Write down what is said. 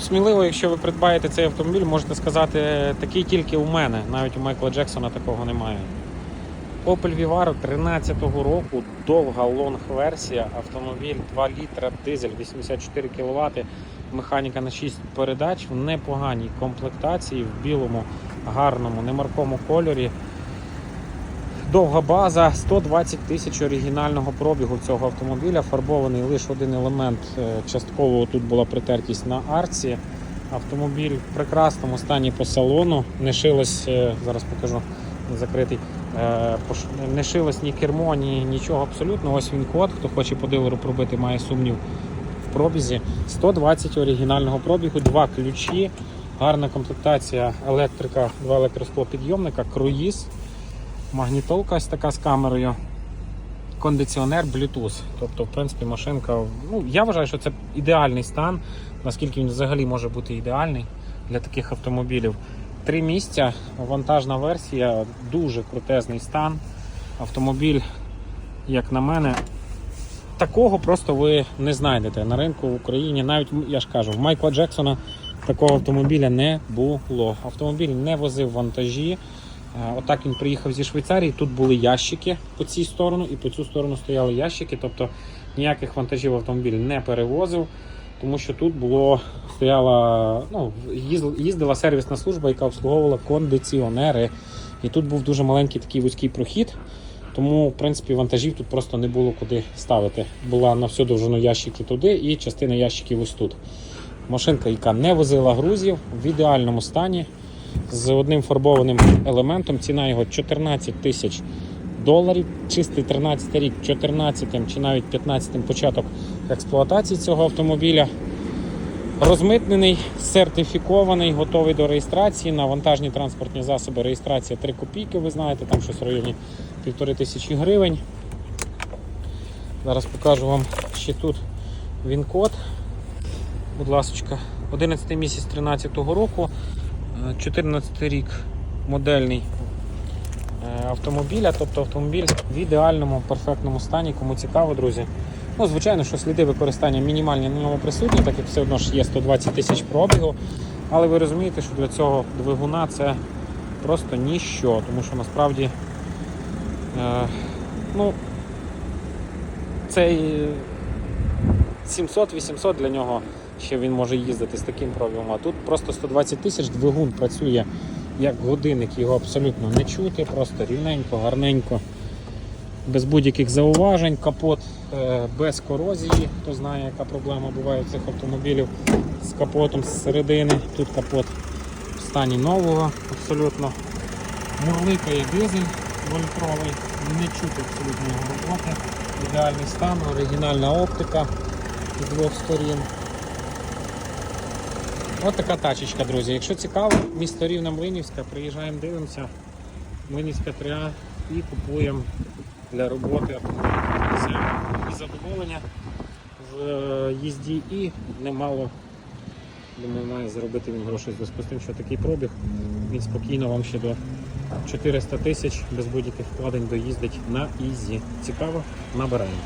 Сміливо, якщо ви придбаєте цей автомобіль, можете сказати, такий тільки у мене. Навіть у Майкла Джексона такого немає. Opel Vivaro 13-го року, довга лонг-версія, автомобіль 2 літра, дизель, 84 кВт, механіка на 6 передач в непоганій комплектації, в білому, гарному, немаркому кольорі. Довга база, 120 тисяч оригінального пробігу цього автомобіля. Фарбований лише один елемент. е, Частково тут була притертість на арці. Автомобіль в прекрасному стані по салону. Не шилось, е, зараз покажу, закритий. е, Не шилось ні кермо, ні нічого абсолютно. Ось він код. Хто хоче по дилеру пробити, має сумнів в пробізі. 120 оригінального пробігу, два ключі, гарна комплектація електрика, два електросклопідйомника, круїз. Магнітолка ось така з камерою. Кондиціонер Bluetooth. Тобто, в принципі, машинка. Ну, я вважаю, що це ідеальний стан. Наскільки він взагалі може бути ідеальний для таких автомобілів. Три місця, вантажна версія, дуже крутезний стан. Автомобіль, як на мене, такого просто ви не знайдете на ринку в Україні. Навіть я ж кажу, в Майкла Джексона такого автомобіля не було. Автомобіль не возив вантажі. Е, Отак він приїхав зі Швейцарії. Тут були ящики по цій сторону і по цю сторону стояли ящики. Тобто ніяких вантажів автомобіль не перевозив, тому що тут було стояла, ну, їздила сервісна служба, яка обслуговувала кондиціонери. І тут був дуже маленький такий вузький прохід. Тому, в принципі, вантажів тут просто не було куди ставити. Була на всю довжину ящики туди і частина ящиків ось тут. Машинка, яка не возила грузів в ідеальному стані з одним фарбованим елементом. Ціна його 14 тисяч доларів. Чистий 13 рік, 14 чи навіть 15 початок експлуатації цього автомобіля. Розмитнений, сертифікований, готовий до реєстрації на вантажні транспортні засоби. Реєстрація 3 копійки, ви знаєте, там щось в районі півтори тисячі гривень. Зараз покажу вам ще тут він код. Будь ласка, 11 місяць 13 року. 14 рік модельний е, автомобіля, тобто автомобіль в ідеальному, перфектному стані. Кому цікаво, друзі. Ну, звичайно, що сліди використання мінімальні на ньому присутні, так як все одно ж є 120 тисяч пробігу. Але ви розумієте, що для цього двигуна це просто ніщо, тому що насправді е, ну, цей 700-800 для нього ще він може їздити з таким пробігом. А тут просто 120 тисяч двигун працює як годинник, його абсолютно не чути, просто рівненько, гарненько, без будь-яких зауважень, капот е, без корозії. Хто знає, яка проблема буває у цих автомобілів з капотом з середини. Тут капот в стані нового, абсолютно мурликає дизель дволітровий, не чути абсолютно його роботи. Ідеальний стан, оригінальна оптика з двох сторін. Ось така тачечка, друзі. Якщо цікаво, місто Рівна Млинівська, приїжджаємо, дивимося. Млинівська 3А і купуємо для роботи і задоволення в е, їзді і немало. Думаю, має заробити він грошей зв'язку з тим, що такий пробіг. Він спокійно вам ще до 400 тисяч без будь-яких вкладень доїздить на ізі. Цікаво, набираємо.